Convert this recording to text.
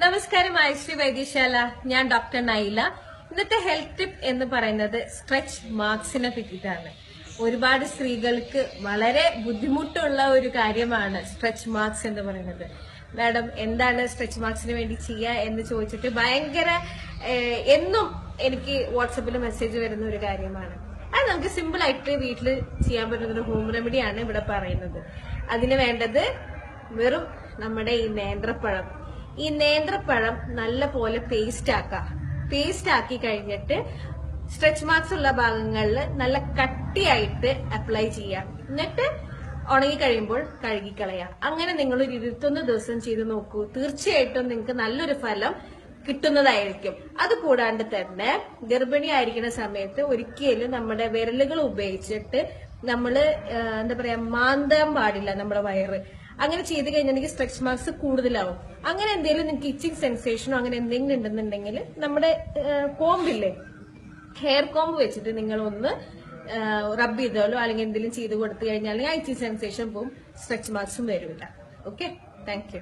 നമസ്കാരം ആയുശ്രീ വൈദ്യശാല. ഞാൻ ഡോക്ടർ നൈല. ഇന്നത്തെ ഹെൽത്ത് ടിപ്പ് എന്ന് പറയുന്നത് സ്ട്രെച്ച് മാർക്സിനെ പറ്റിയിട്ടാണ്. ഒരുപാട് സ്ത്രീകൾക്ക് വളരെ ബുദ്ധിമുട്ടുള്ള ഒരു കാര്യമാണ് സ്ട്രെച്ച് മാർക്സ് എന്ന് പറയുന്നത്. മാഡം എന്താണ് സ്ട്രെച്ച് മാർക്സിന് വേണ്ടി ചെയ്യുക എന്ന് ചോദിച്ചിട്ട് ഭയങ്കര എന്നും എനിക്ക് വാട്സപ്പിൽ മെസ്സേജ് വരുന്ന ഒരു കാര്യമാണ്. അത് നമുക്ക് സിമ്പിൾ ആയിട്ട് വീട്ടിൽ ചെയ്യാൻ പറ്റുന്ന ഒരു ഹോം റെമഡിയാണ് ഇവിടെ പറയുന്നത്. അതിന് വേണ്ടത് വെറും നമ്മുടെ ഈ നേന്ത്രപ്പഴം. ഈ നേന്ത്രപ്പഴം നല്ല പോലെ പേസ്റ്റ് ആക്കുക പേസ്റ്റ് ആക്കി കഴിഞ്ഞിട്ട് സ്ട്രെച്ച് മാർക്സ് ഉള്ള ഭാഗങ്ങളിൽ നല്ല കട്ടിയായിട്ട് അപ്ലൈ ചെയ്യാം എന്നിട്ട് ഉണങ്ങി കഴിയുമ്പോൾ കഴുകിക്കളയാം അങ്ങനെ നിങ്ങൾ ഒരു ഇരുപത്തൊന്ന് ദിവസം ചെയ്ത് നോക്കൂ. തീർച്ചയായിട്ടും നിങ്ങൾക്ക് നല്ലൊരു ഫലം കിട്ടുന്നതായിരിക്കും. അത് കൂടാണ്ട് തന്നെ ഗർഭിണി ആയിരിക്കുന്ന സമയത്ത് ഒരിക്കലും നമ്മുടെ വിരലുകൾ ഉപയോഗിച്ചിട്ട് നമ്മൾ എന്താ പറയാ മാന്താൻ പാടില്ല നമ്മുടെ വയറ്. അങ്ങനെ ചെയ്ത് കഴിഞ്ഞിട്ടുണ്ടെങ്കിൽ സ്ട്രെച്ച് മാർക്സ് കൂടുതലാവും. അങ്ങനെ എന്തെങ്കിലും നിങ്ങൾക്ക് ഇച്ചിങ് സെൻസേഷനോ അങ്ങനെ എന്തെങ്കിലും ഉണ്ടെന്നുണ്ടെങ്കിൽ നമ്മുടെ കോമ്പില്ലേ ഹെയർ കോംബ് വെച്ചിട്ട് നിങ്ങൾ ഒന്ന് റബ്ബ് ചെയ്തോളൂ അല്ലെങ്കിൽ എന്തെങ്കിലും ചെയ്ത് കൊടുത്തു കഴിഞ്ഞാൽ ആ ഇച്ചിങ് സെൻസേഷൻ പോവും. സ്ട്രെച്ച് മാർക്സും വരില്ല ഓക്കെ താങ്ക്